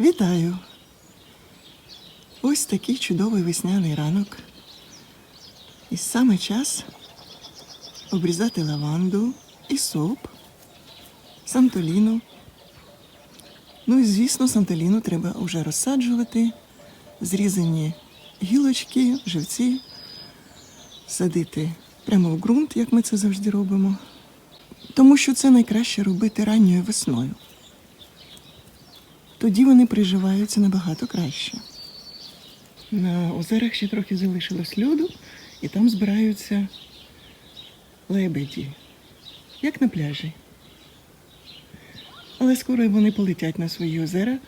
Вітаю! Ось такий чудовий весняний ранок. І саме час обрізати лаванду, ісоп, сантоліну. Ну і звісно, сантоліну треба вже розсаджувати, зрізані гілочки, живці, садити прямо в ґрунт, як ми це завжди робимо. Тому що це найкраще робити ранньою весною. Тоді вони приживаються набагато краще. На озерах ще трохи залишилось льоду, і там збираються лебеді, як на пляжі. Але скоро вони полетять на свої озера,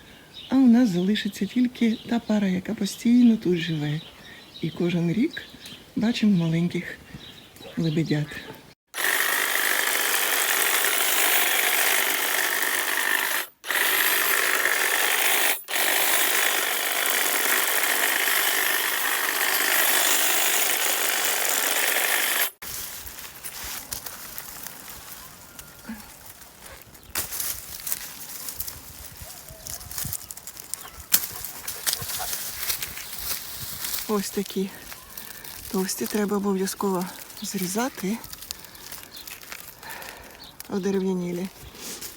а у нас залишиться тільки та пара, яка постійно тут живе. І кожен рік бачимо маленьких лебедят. Ось такі товсті треба обов'язково зрізати одерев'янілі.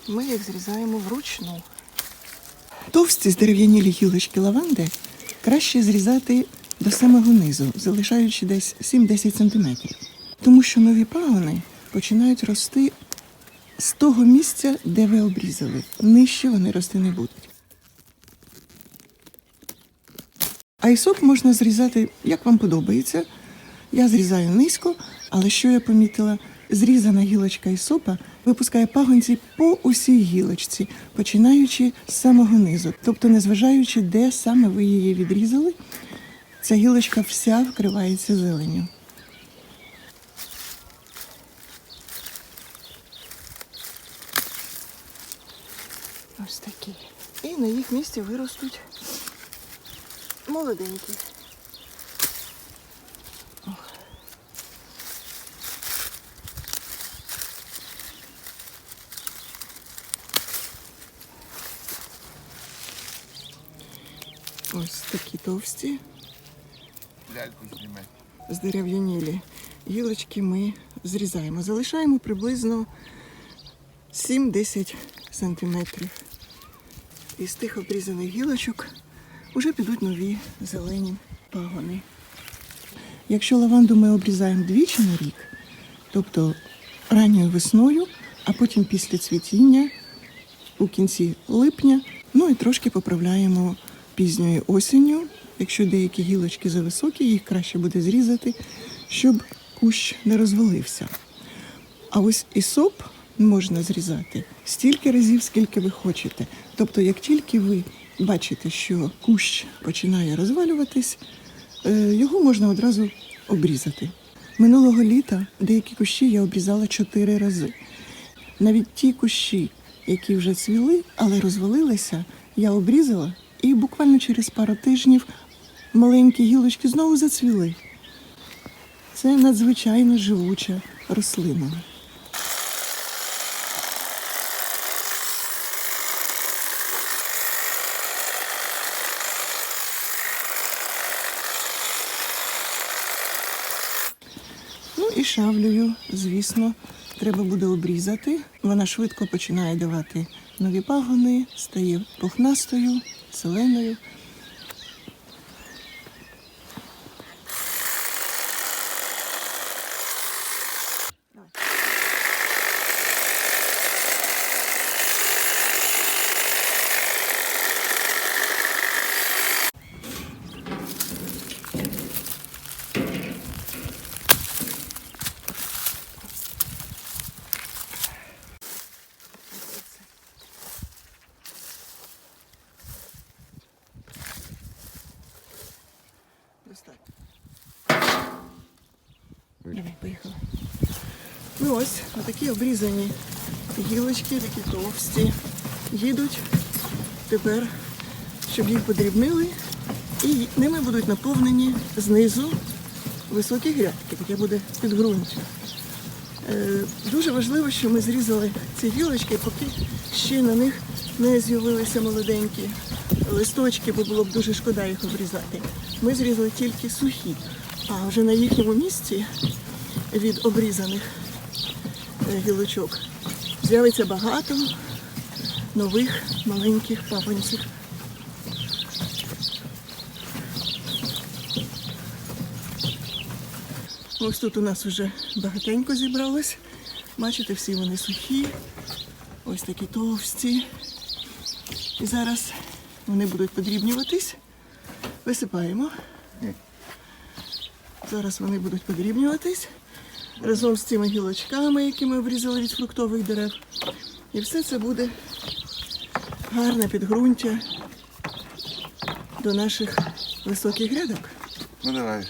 Ми їх зрізаємо вручну. Товсті здерев'янілі гілочки лаванди краще зрізати до самого низу, залишаючи десь 7-10 см. Тому що нові пагони починають рости з того місця, де ви обрізали. Нижче вони рости не будуть. А ісоп можна зрізати, як вам подобається. Я зрізаю низько, але що я помітила, зрізана гілочка ісопа випускає пагонці по усій гілочці, починаючи з самого низу. Тобто, незважаючи, де саме ви її відрізали, ця гілочка вся вкривається зеленю. Ось такі. І на їх місці виростуть молоденькі. Ох. Ось такі товсті, Ляльку зніме. здерев'янілі гілочки ми зрізаємо. Залишаємо приблизно 7-10 сантиметрів. Із тих обрізаних гілочок вже підуть нові зелені пагони. Якщо лаванду ми обрізаємо двічі на рік, тобто ранньою весною, а потім після цвітіння у кінці липня, ну і трошки поправляємо пізньою осінню. Якщо деякі гілочки зависокі, їх краще буде зрізати, щоб кущ не розвалився. А ось і соп можна зрізати стільки разів, скільки ви хочете. Тобто, як тільки ви бачите, що кущ починає розвалюватись, е, його можна одразу обрізати. Минулого літа деякі кущі я обрізала чотири рази. Навіть ті кущі, які вже цвіли, але розвалилися, я обрізала, і буквально через пару тижнів маленькі гілочки знову зацвіли. Це надзвичайно живуча рослина. І шавлею, звісно, треба буде обрізати. Вона швидко починає давати нові пагони, стає пухнастою, зеленою. Давай, поїхали. Ну ось, такі обрізані гілочки, такі товсті. Їдуть тепер, щоб їх подрібнили, і ними будуть наповнені знизу високі грядки, таке буде підґрунтя. Е, Дуже важливо, що ми зрізали ці гілочки, поки ще на них не з'явилися молоденькі листочки, бо було б дуже шкода їх обрізати. Ми зрізали тільки сухі, а вже на їхньому місці від обрізаних е, гілочок з'явиться багато нових маленьких папанців. Ось тут у нас вже багатенько зібралось. Бачите, всі вони сухі, ось такі товсті. І зараз вони будуть подрібнюватись. Висипаємо. Зараз вони будуть подрібнюватись разом з цими гілочками, які ми обрізали від фруктових дерев. І все це буде гарне підґрунтя до наших високих грядок. Ну давай,